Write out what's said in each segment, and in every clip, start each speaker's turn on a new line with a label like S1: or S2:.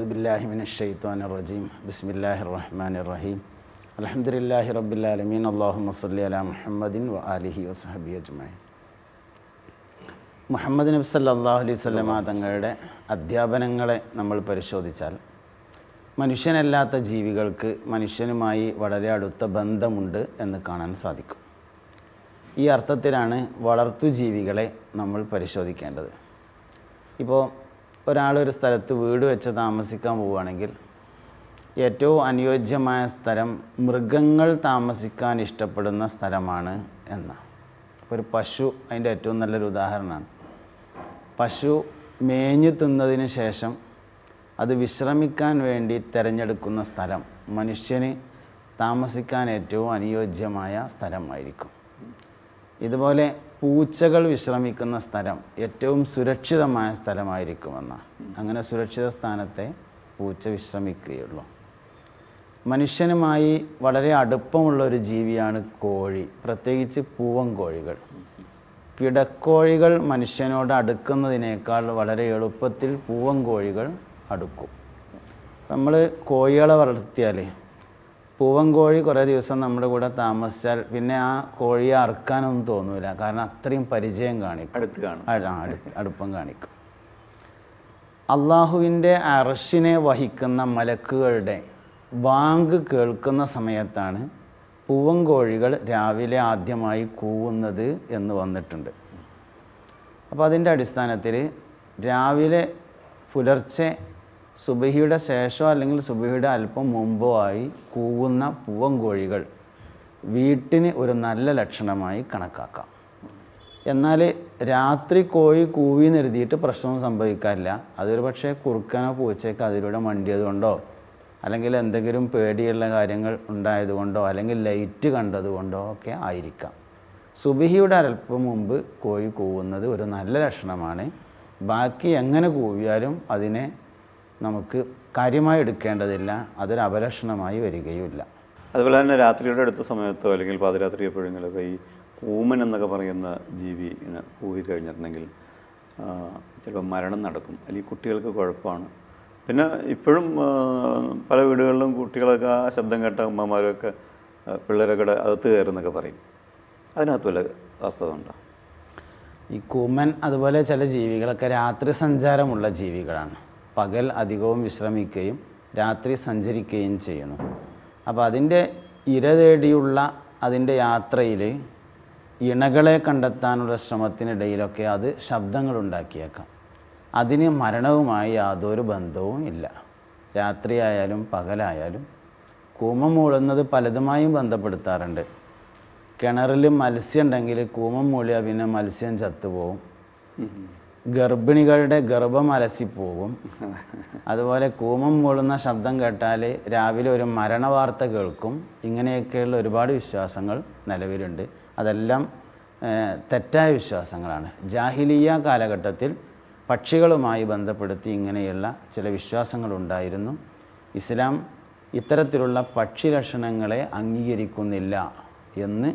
S1: أعوذ بالله من الشيطان الرجيم بسم الله الرحمن الرحيم الحمد لله رب العالمين اللهم صل على محمد وآله وصحبه أجمعين മുഹമ്മദ് നബി സല്ലല്ലാഹു അലൈഹി വസല്ലമ തങ്ങളുടെ അധ്യാപനങ്ങളെ നമ്മൾ പരിശോധിച്ചാൽ മനുഷ്യനല്ലാത്ത ജീവികൾക്ക് മനുഷ്യനുമായി വളരെ അടുത്ത ബന്ധമുണ്ട് എന്ന് കാണാൻ സാധിക്കും ഈ അർത്ഥത്തിലാണ് വളർത്തു ജീവികളെ നമ്മൾ പരിശോധിക്കേണ്ടത് ഇപ്പോൾ ഒരാളൊരു സ്ഥലത്ത് വീട് വെച്ച് താമസിക്കാൻ പോവുകയാണെങ്കിൽ ഏറ്റവും അനുയോജ്യമായ സ്ഥലം മൃഗങ്ങൾ താമസിക്കാൻ ഇഷ്ടപ്പെടുന്ന സ്ഥലമാണ് എന്ന ഒരു പശു അതിന്റെ ഏറ്റവും നല്ലൊരു ഉദാഹരണമാണ്. പശു മേഞ്ഞു തിന്നതിന് ശേഷം അത് വിശ്രമിക്കാൻ വേണ്ടി തിരഞ്ഞെടുക്കുന്ന സ്ഥലം മനുഷ്യന് താമസിക്കാൻ ഏറ്റവും അനുയോജ്യമായ സ്ഥലമായിരിക്കും. ഇതുപോലെ പൂച്ചകൾ വിശ്രമിക്കുന്ന സ്ഥലം ഏറ്റവും സുരക്ഷിതമായ സ്ഥലമായിരിക്കുമെന്നാണ് അങ്ങനെ സുരക്ഷിത സ്ഥാനത്തെ പൂച്ച വിശ്രമിക്കുകയുള്ളൂ. മനുഷ്യനുമായി വളരെ അടുപ്പമുള്ള ഒരു ജീവിയാണ് കോഴി. പ്രത്യേകിച്ച് പൂവൻ കോഴികൾ. പിടക്കോഴികൾ മനുഷ്യനോട് അടുക്കുന്നതിനേക്കാൾ വളരെ എളുപ്പത്തിൽ പൂവൻ കോഴികൾ അടുക്കും. നമ്മൾ കോഴികളെ വളർത്തിയാൽ പൂവൻ കോഴി കുറേ ദിവസം നമ്മുടെ കൂടെ താമസിച്ചാൽ പിന്നെ ആ കോഴിയെ അറുക്കാനൊന്നും തോന്നൂല. കാരണം അത്രയും പരിചയം കാണിക്കും.
S2: അടുത്ത് കാണും.
S1: അടുപ്പം കാണിക്കും. അള്ളാഹുവിന്റെ അറഷിനെ വഹിക്കുന്ന മലക്കുകളുടെ ബാങ്ക് കേൾക്കുന്ന സമയത്താണ് പൂവൻകോഴികൾ രാവിലെ ആദ്യമായി കൂവുന്നത് എന്ന് വന്നിട്ടുണ്ട്. അപ്പോൾ അതിന്റെ അടിസ്ഥാനത്തിൽ രാവിലെ പുലർച്ചെ സുബഹിയുടെ ശേഷമോ അല്ലെങ്കിൽ സുബഹിയുടെ അല്പം മുമ്പോ ആയി കൂവുന്ന പൂവൻകോഴികൾ വീട്ടിന് ഒരു നല്ല ലക്ഷണമായി കണക്കാക്കാം. എന്നാൽ രാത്രി കോഴി കൂവി നിർത്തിയിട്ട് പ്രശ്നമൊന്നും സംഭവിക്കാറില്ല. അതൊരു പക്ഷേ കുറുക്കനോ പൂച്ചയ്ക്ക് അതിലൂടെ മണ്ടിയത് കൊണ്ടോ അല്ലെങ്കിൽ എന്തെങ്കിലും പേടിയുള്ള കാര്യങ്ങൾ ഉണ്ടായതുകൊണ്ടോ അല്ലെങ്കിൽ ലൈറ്റ് കണ്ടതുകൊണ്ടോ ഒക്കെ ആയിരിക്കാം. സുബിഹിയുടെ അല്പം മുമ്പ് കോഴി കൂവുന്നത് ഒരു നല്ല ലക്ഷണമാണ്. ബാക്കി എങ്ങനെ കൂവിയാലും അതിനെ നമുക്ക് കാര്യമായി എടുക്കേണ്ടതില്ല അതൊരു അപലക്ഷണമായി വരികയുമില്ല.
S2: അതുപോലെ തന്നെ രാത്രിയുടെ അടുത്ത സമയത്തോ അല്ലെങ്കിൽ പാതിരാത്രി എപ്പോഴെങ്കിലൊക്കെ ഈ കൂമൻ എന്നൊക്കെ പറയുന്ന ജീവി കൂവി കഴിഞ്ഞിട്ടുണ്ടെങ്കിൽ ചിലപ്പോൾ മരണം നടക്കും. അല്ലെങ്കിൽ കുട്ടികൾക്ക് കുഴപ്പമാണ്. പിന്നെ ഇപ്പോഴും പല വീടുകളിലും കുട്ടികളൊക്കെ ആ ശബ്ദം കേട്ട അമ്മമാരൊക്കെ പിള്ളേരൊക്കെ അകത്ത് കയറുന്നൊക്കെ പറയും. അതിനകത്ത് വല്ല വാസ്തവമുണ്ടോ
S1: ഈ കൂമൻ അതുപോലെ ചില ജീവികളൊക്കെ രാത്രി സഞ്ചാരമുള്ള ജീവികളാണ്. പകൽ അധികവും വിശ്രമിക്കുകയും രാത്രി സഞ്ചരിക്കുകയും ചെയ്യുന്നു. അപ്പോൾ അതിന്റെ ഇര തേടിയുള്ള അതിന്റെ യാത്രയിൽ ഇണകളെ കണ്ടെത്താനുള്ള ശ്രമത്തിനിടയിലൊക്കെ അത് ശബ്ദങ്ങളുണ്ടാക്കിയേക്കാം. അതിന് മരണവുമായി യാതൊരു ബന്ധവും ഇല്ല. രാത്രിയായാലും പകലായാലും കൂമം മൂളുന്നത് പലതുമായും ബന്ധപ്പെടുത്താറുണ്ട്. കിണറിൽ മത്സ്യം ഉണ്ടെങ്കിൽ കൂമം മൂളിയാൽ പിന്നെ മത്സ്യം ചത്തുപോകും ഗർഭിണികളുടെ ഗർഭം അലസിപ്പോകും. അതുപോലെ കൂമം മൂളുന്ന ശബ്ദം കേട്ടാൽ രാവിലെ ഒരു മരണവാർത്ത കേൾക്കും. ഇങ്ങനെയൊക്കെയുള്ള ഒരുപാട് വിശ്വാസങ്ങൾ നിലവിലുണ്ട്. അതെല്ലാം തെറ്റായ വിശ്വാസങ്ങളാണ്. ജാഹിലിയ കാലഘട്ടത്തിൽ പക്ഷികളുമായി ബന്ധപ്പെടുത്തി ഇങ്ങനെയുള്ള ചില വിശ്വാസങ്ങളുണ്ടായിരുന്നു ഇസ്ലാം ഇത്തരത്തിലുള്ള പക്ഷി ലക്ഷണങ്ങളെ അംഗീകരിക്കുന്നില്ല എന്ന്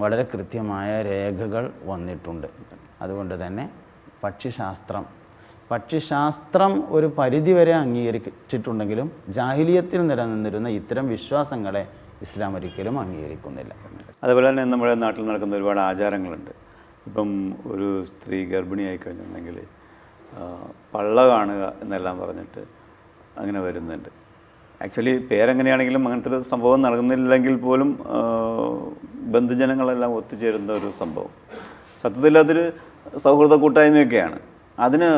S1: വളരെ കൃത്യമായ രേഖകൾ വന്നിട്ടുണ്ട്. അതുകൊണ്ട് തന്നെ പക്ഷിശാസ്ത്രം. പക്ഷിശാസ്ത്രം ഒരു പരിധിവരെ അംഗീകരിച്ചിട്ടുണ്ടെങ്കിലും ജാഹിലിയത്തിൽ നിലനിന്നിരുന്ന ഇത്തരം വിശ്വാസങ്ങളെ ഇസ്ലാം ഒരിക്കലും അംഗീകരിക്കുന്നില്ല.
S2: അതുപോലെ തന്നെ നമ്മുടെ നാട്ടിൽ നടക്കുന്ന ഒരുപാട് ആചാരങ്ങളുണ്ട്. ഇപ്പം ഒരു സ്ത്രീ ഗർഭിണിയായി കഴിഞ്ഞിട്ടുണ്ടെങ്കിൽ പള്ള കാണുക എന്നെല്ലാം പറഞ്ഞിട്ട് അങ്ങനെ വരുന്നുണ്ട്. ആക്ച്വലി പേരെങ്ങനെയാണെങ്കിലും അങ്ങനത്തെ ഒരു സംഭവം നടക്കുന്നില്ലെങ്കിൽ പോലും ബന്ധുജനങ്ങളെല്ലാം ഒത്തുചേരുന്ന ഒരു സംഭവം. സത്യത്തിൽ അതൊരു സൗഹൃദ കൂട്ടായ്മയൊക്കെയാണ്. അതിന്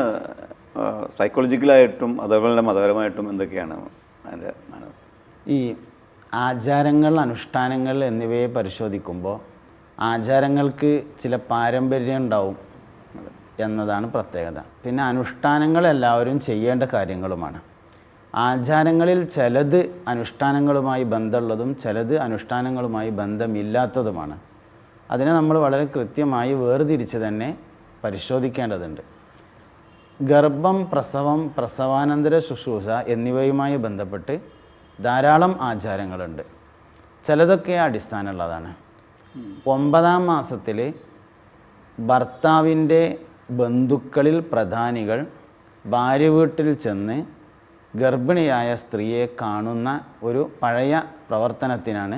S2: സൈക്കോളജിക്കലായിട്ടും അതേപോലെ മതപരമായിട്ടും എന്തൊക്കെയാണ് അതിന്റെ
S1: ഈ ആചാരങ്ങൾ അനുഷ്ഠാനങ്ങൾ എന്നിവയെ പരിശോധിക്കുമ്പോൾ ആചാരങ്ങൾക്ക് ചില പാരമ്പര്യം ഉണ്ടാവും എന്നതാണ് പ്രത്യേകത. പിന്നെ അനുഷ്ഠാനങ്ങൾ എല്ലാവരും ചെയ്യേണ്ട കാര്യങ്ങളുമാണ്. ആചാരങ്ങളിൽ ചിലത് അനുഷ്ഠാനങ്ങളുമായി ബന്ധമുള്ളതും ചിലത് അനുഷ്ഠാനങ്ങളുമായി ബന്ധമില്ലാത്തതുമാണ്. അതിനെ നമ്മൾ വളരെ കൃത്യമായി വേർതിരിച്ച് തന്നെ പരിശോധിക്കേണ്ടതുണ്ട്. ഗർഭം പ്രസവം പ്രസവാനന്തര ശുശ്രൂഷ എന്നിവയുമായി ബന്ധപ്പെട്ട് ധാരാളം ആചാരങ്ങളുണ്ട്. ചിലതൊക്കെ അടിസ്ഥാനമുള്ളതാണ്. ഒമ്പതാം മാസത്തിൽ ഭർത്താവിന്റെ ബന്ധുക്കളിൽ പ്രധാനികൾ ഭാര്യ വീട്ടിൽ ചെന്ന് ഗർഭിണിയായ സ്ത്രീയെ കാണുന്ന ഒരു പഴയ പ്രവർത്തനത്തിനാണ്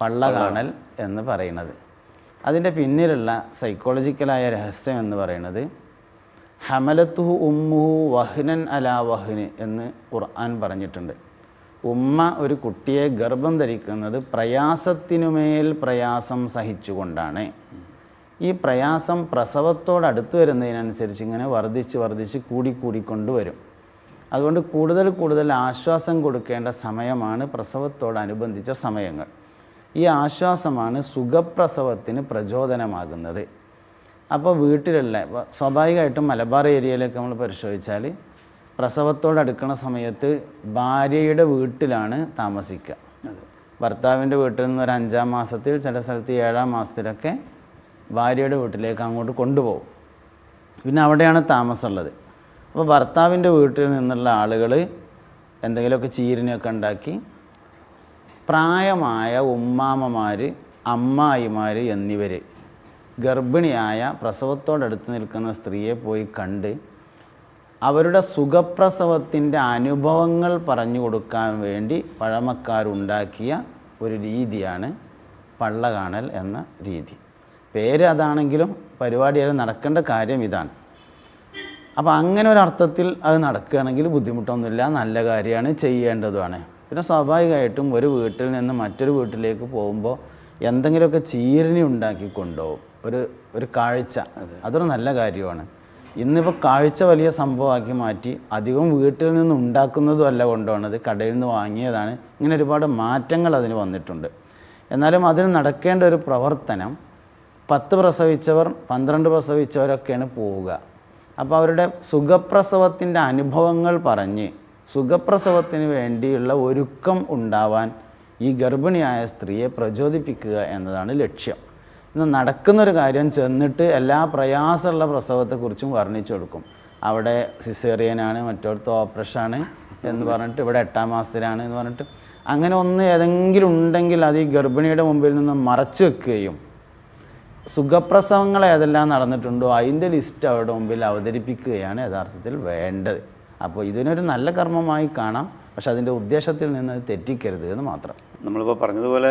S1: പള്ള കാണൽ എന്ന് പറയുന്നത്. അതിന്റെ പിന്നിലുള്ള സൈക്കോളജിക്കലായ രഹസ്യം എന്ന് പറയുന്നത് ഹമലത്തുഹു ഉമ്മുഹു വഹ്നൻ അല വഹ്ന് എന്ന് ഖുർആൻ പറഞ്ഞിട്ടുണ്ട്. ഉമ്മ ഒരു കുട്ടിയെ ഗർഭം ധരിക്കുന്നത് പ്രയാസത്തിനുമേൽ പ്രയാസം സഹിച്ചുകൊണ്ടാണ്. ഈ പ്രയാസം പ്രസവത്തോടടുത്ത് വരുന്നതിനനുസരിച്ച് ഇങ്ങനെ വർദ്ധിച്ച് വർദ്ധിച്ച് കൂടിക്കൂടിക്കൊണ്ടുവരും അതുകൊണ്ട് കൂടുതൽ കൂടുതൽ ആശ്വാസം കൊടുക്കേണ്ട സമയമാണ് പ്രസവത്തോടനുബന്ധിച്ച സമയങ്ങൾ. ഈ ആശ്വാസമാണ് സുഖപ്രസവത്തിന് പ്രചോദനമാകുന്നത്. അപ്പോൾ വീട്ടിലുള്ള സ്വാഭാവികമായിട്ടും മലബാർ ഏരിയയിലൊക്കെ നമ്മൾ പരിശോധിച്ചാൽ പ്രസവത്തോടടുക്കണ സമയത്ത് ഭാര്യയുടെ വീട്ടിലാണ് താമസിക്കുക ഭർത്താവിന്റെ വീട്ടിൽ നിന്ന് ഒരു അഞ്ചാം മാസത്തിൽ ചില സ്ഥലത്ത് ഏഴാം മാസത്തിലൊക്കെ ഭാര്യയുടെ വീട്ടിലേക്ക് അങ്ങോട്ട് കൊണ്ടുപോകും. പിന്നെ അവിടെയാണ് താമസമുള്ളത്. അപ്പോൾ ഭർത്താവിന്റെ വീട്ടിൽ നിന്നുള്ള ആളുകൾ എന്തെങ്കിലുമൊക്കെ ചീരിനെയൊക്കെ ഉണ്ടാക്കി പ്രായമായ ഉമ്മാമ്മമാർ അമ്മായിമാർ എന്നിവർ ഗർഭിണിയായ പ്രസവത്തോടടുത്ത് നിൽക്കുന്ന സ്ത്രീയെ പോയി കണ്ട് അവരുടെ സുഖപ്രസവത്തിന്റെ അനുഭവങ്ങൾ പറഞ്ഞു കൊടുക്കാൻ വേണ്ടി പഴമക്കാരുണ്ടാക്കിയ ഒരു രീതിയാണ് പള്ള കാണൽ എന്ന രീതി. പേര് അതാണെങ്കിലും പരിപാടിയായി നടക്കേണ്ട കാര്യം ഇതാണ്. അപ്പോൾ അങ്ങനെ ഒരു അർത്ഥത്തിൽ അത് നടക്കുകയാണെങ്കിൽ ബുദ്ധിമുട്ടൊന്നുമില്ല നല്ല കാര്യമാണ് ചെയ്യേണ്ടതുമാണ്. പിന്നെ സ്വാഭാവികമായിട്ടും ഒരു വീട്ടിൽ നിന്ന് മറ്റൊരു വീട്ടിലേക്ക് പോകുമ്പോൾ എന്തെങ്കിലുമൊക്കെ ചീരണി ഉണ്ടാക്കി കൊണ്ടുപോകും ഒരു ഒരു കാഴ്ച. അതൊരു നല്ല കാര്യമാണ്. ഇന്നിപ്പോൾ കാഴ്ച വലിയ സംഭവമാക്കി മാറ്റി അധികം വീട്ടിൽ നിന്ന് ഉണ്ടാക്കുന്നതും അല്ല കൊണ്ടുപോകുന്നത് കടയിൽ നിന്ന് വാങ്ങിയതാണ്. ഇങ്ങനെ ഒരുപാട് മാറ്റങ്ങൾ അതിന് വന്നിട്ടുണ്ട്. എന്നാലും അതിന് നടക്കേണ്ട ഒരു പ്രവർത്തനം പത്ത് പ്രസവിച്ചവർ പന്ത്രണ്ട് പ്രസവിച്ചവരൊക്കെയാണ് പോവുക. അപ്പോൾ അവരുടെ സുഖപ്രസവത്തിന്റെ അനുഭവങ്ങൾ പറഞ്ഞ് സുഖപ്രസവത്തിന് വേണ്ടിയുള്ള ഒരുക്കം ഉണ്ടാവാൻ ഈ ഗർഭിണിയായ സ്ത്രീയെ പ്രചോദിപ്പിക്കുക എന്നതാണ് ലക്ഷ്യം. ഇന്ന് നടക്കുന്നൊരു കാര്യം ചെന്നിട്ട് എല്ലാ പ്രയാസമുള്ള പ്രസവത്തെക്കുറിച്ചും വർണിച്ചു കൊടുക്കും. അവിടെ സിസേറിയനാണ് മറ്റോടത്ത് ഓപ്പറേഷനാണ് എന്ന് പറഞ്ഞിട്ട് ഇവിടെ എട്ടാം മാസത്തിലാണ് എന്ന് പറഞ്ഞിട്ട്. അങ്ങനെ ഒന്ന് ഏതെങ്കിലും ഉണ്ടെങ്കിൽ അത് ഈ ഗർഭിണിയുടെ മുമ്പിൽ നിന്ന് മറച്ചു വെക്കുകയും സുഖപ്രസവങ്ങൾ ഏതെല്ലാം നടന്നിട്ടുണ്ടോ അതിന്റെ ലിസ്റ്റ് അവരുടെ മുമ്പിൽ അവതരിപ്പിക്കുകയാണ് യഥാർത്ഥത്തിൽ വേണ്ടത്. അപ്പോൾ ഇതിനൊരു നല്ല കർമ്മമായി കാണാം. പക്ഷെ അതിന്റെ ഉദ്ദേശത്തിൽ നിന്ന് തെറ്റിക്കരുത് എന്ന് മാത്രം.
S2: നമ്മളിപ്പോൾ പറഞ്ഞതുപോലെ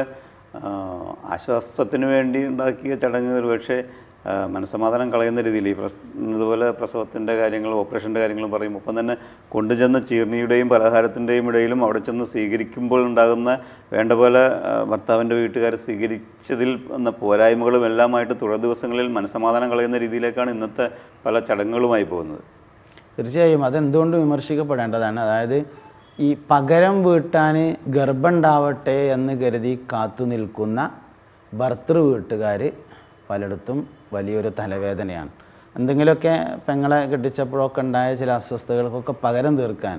S2: ആശ്വാസത്തിന് വേണ്ടി ഉണ്ടാക്കിയ ചടങ്ങ് ഒരു പക്ഷേ ആ, മനസ്സമാധാനം കളയുന്ന രീതിയിൽ ഈ പ്രസ് ഇതുപോലെ പ്രസവത്തിന്റെ കാര്യങ്ങളും ഓപ്പറേഷന്റെ കാര്യങ്ങളും പറയും ഒപ്പം തന്നെ കൊണ്ടുചെന്ന ചീർണിയുടെയും പലഹാരത്തിന്റെയും ഇടയിലും അവിടെ ചെന്ന് സ്വീകരിക്കുമ്പോൾ ഉണ്ടാകുന്ന വേണ്ട പോലെ ഭർത്താവിന്റെ വീട്ടുകാർ സ്വീകരിച്ചതിൽ എന്ന പോരായ്മകളും എല്ലാമായിട്ട് തുടർ ദിവസങ്ങളിൽ മനസ്സമാധാനം കളയുന്ന രീതിയിലേക്കാണ് ഇന്നത്തെ പല ചടങ്ങുകളുമായി പോകുന്നത്.
S1: തീർച്ചയായും അതെന്തുകൊണ്ടും വിമർശിക്കപ്പെടേണ്ടതാണ്. അതായത് ഈ പകരം വീട്ടാൻ ഗർഭമുണ്ടാവട്ടെ എന്ന് കരുതി കാത്തു നിൽക്കുന്ന ഭർത്തൃ വീട്ടുകാർ പലയിടത്തും വലിയൊരു തലവേദനയാണ്. എന്തെങ്കിലുമൊക്കെ പെങ്ങളെ കെട്ടിച്ചപ്പോഴൊക്കെ ഉണ്ടായ ചില അസ്വസ്ഥതകൾക്കൊക്കെ പകരം തീർക്കാൻ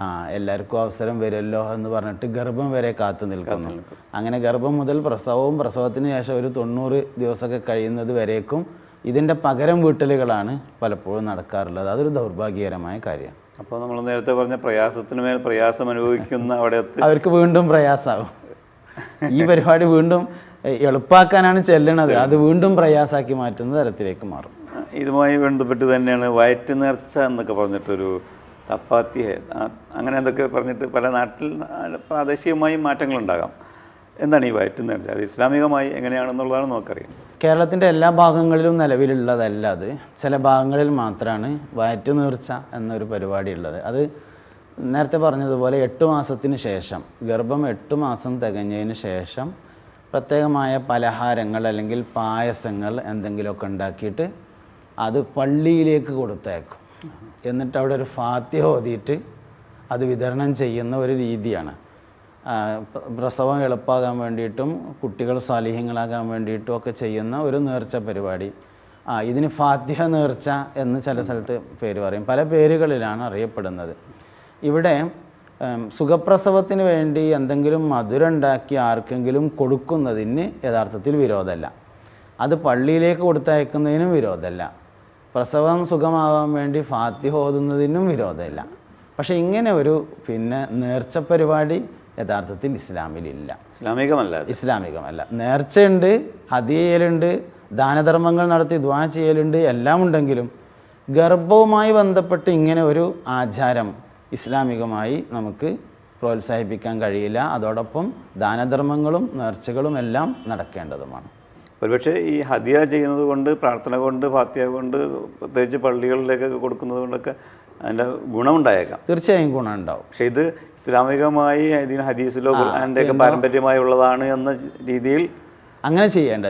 S1: ആ എല്ലാവർക്കും അവസരം വരുമല്ലോ എന്ന് പറഞ്ഞിട്ട് ഗർഭം വരെ കാത്തു നിൽക്കുന്നു. അങ്ങനെ ഗർഭം മുതൽ പ്രസവവും പ്രസവത്തിന് ശേഷം ഒരു തൊണ്ണൂറ് ദിവസമൊക്കെ കഴിയുന്നത് വരേക്കും ഇതിന്റെ പകരം വീട്ടലുകളാണ് പലപ്പോഴും നടക്കാറുള്ളത്. അതൊരു ദൗർഭാഗ്യകരമായ കാര്യമാണ്.
S2: അപ്പോൾ നമ്മൾ നേരത്തെ പറഞ്ഞ പ്രയാസത്തിന് മേൽ പ്രയാസം അനുഭവിക്കുന്ന അവിടെ
S1: അവർക്ക് വീണ്ടും പ്രയാസമാകും ഈ പരിപാടി വീണ്ടും എളുപ്പാക്കാനാണ് ചെല്ലണത്. അത് വീണ്ടും പ്രയാസാക്കി മാറ്റുന്ന തരത്തിലേക്ക് മാറും.
S2: ഇതുമായി ബന്ധപ്പെട്ട് തന്നെയാണ് വയറ്റ് നേർച്ച എന്നൊക്കെ പറഞ്ഞിട്ടൊരു തപ്പാത്തി. അങ്ങനെ എന്തൊക്കെ പറഞ്ഞിട്ട് പല നാട്ടിൽ പ്രാദേശികമായി മാറ്റങ്ങളുണ്ടാകാം. എന്താണ് ഈ വയറ്റ് നേർച്ച അത് ഇസ്ലാമികമായി എങ്ങനെയാണെന്നുള്ളതാണ് നമുക്കറിയാം.
S1: കേരളത്തിന്റെ എല്ലാ ഭാഗങ്ങളിലും നിലവിലുള്ളതല്ല അത്. ചില ഭാഗങ്ങളിൽ മാത്രമാണ് വയറ്റ് നീർച്ച എന്നൊരു പരിപാടി ഉള്ളത്. അത് നേരത്തെ പറഞ്ഞതുപോലെ എട്ട് മാസത്തിന് ശേഷം ഗർഭം എട്ട് മാസം തികഞ്ഞതിന് ശേഷം പ്രത്യേകമായ പലഹാരങ്ങൾ അല്ലെങ്കിൽ പായസങ്ങൾ എന്തെങ്കിലുമൊക്കെ ഉണ്ടാക്കിയിട്ട് അത് പള്ളിയിലേക്ക് കൊടുത്തേക്കും. എന്നിട്ട് അവിടെ ഒരു ഫാത്തിഹ ഓതിയിട്ട് അത് വിതരണം ചെയ്യുന്ന ഒരു രീതിയാണ്. പ്രസവം എളുപ്പമാകാൻ വേണ്ടിയിട്ടും കുട്ടികൾ സാലിഹ്യങ്ങളാകാൻ വേണ്ടിയിട്ടും ഒക്കെ ചെയ്യുന്ന ഒരു നേർച്ച പരിപാടി. ആ ഇതിന് ഫാത്തിഹ നേർച്ച എന്ന് ചില സ്ഥലത്ത് പേര് പറയും. പല പേരുകളിലാണ് അറിയപ്പെടുന്നത്. ഇവിടെ സുഖപ്രസവത്തിന് വേണ്ടി എന്തെങ്കിലും മധുരം ഉണ്ടാക്കി ആർക്കെങ്കിലും കൊടുക്കുന്നതിന് യഥാർത്ഥത്തിൽ വിരോധമല്ല. അത് പള്ളിയിലേക്ക് കൊടുത്തയക്കുന്നതിനും വിരോധമല്ല. പ്രസവം സുഖമാവാൻ വേണ്ടി ഫാത്തിഹ ഓതുന്നതിനും വിരോധമില്ല. പക്ഷേ ഇങ്ങനെ ഒരു പിന്നെ നേർച്ച പരിപാടി യഥാർത്ഥത്തിൽ ഇസ്ലാമിലില്ല.
S2: ഇസ്ലാമികമല്ല
S1: ഇസ്ലാമികമല്ല. നേർച്ചയുണ്ട് ഹതിയലുണ്ട് ദാനധർമ്മങ്ങൾ നടത്തി ദ്വാ ചെയ്യലുണ്ട് എല്ലാം ഉണ്ടെങ്കിലും ഗർഭവുമായി ബന്ധപ്പെട്ട് ഇങ്ങനെ ഒരു ആചാരം ഇസ്ലാമികമായി നമുക്ക് പ്രോത്സാഹിപ്പിക്കാൻ കഴിയില്ല. അതോടൊപ്പം ദാനധർമ്മങ്ങളും നേർച്ചകളും എല്ലാം നടക്കേണ്ടതുമാണ്.
S2: ഒരുപക്ഷെ ഈ ഹദിയ ചെയ്യുന്നത് കൊണ്ട് പ്രാർത്ഥന കൊണ്ട് ഫാത്തിയ കൊണ്ട് പ്രത്യേകിച്ച് പള്ളികളിലേക്കൊക്കെ കൊടുക്കുന്നത് കൊണ്ടൊക്കെ അതിന്റെ ഗുണമുണ്ടായേക്കാം.
S1: തീർച്ചയായും ഗുണമുണ്ടാവും.
S2: പക്ഷെ ഇത് ഇസ്ലാമികമായി ഇതിന് ഹദീസിലോ അതിന്റെയൊക്കെ പാരമ്പര്യമായി ഉള്ളതാണ് എന്ന രീതിയിൽ
S1: അങ്ങനെ ചെയ്യേണ്ട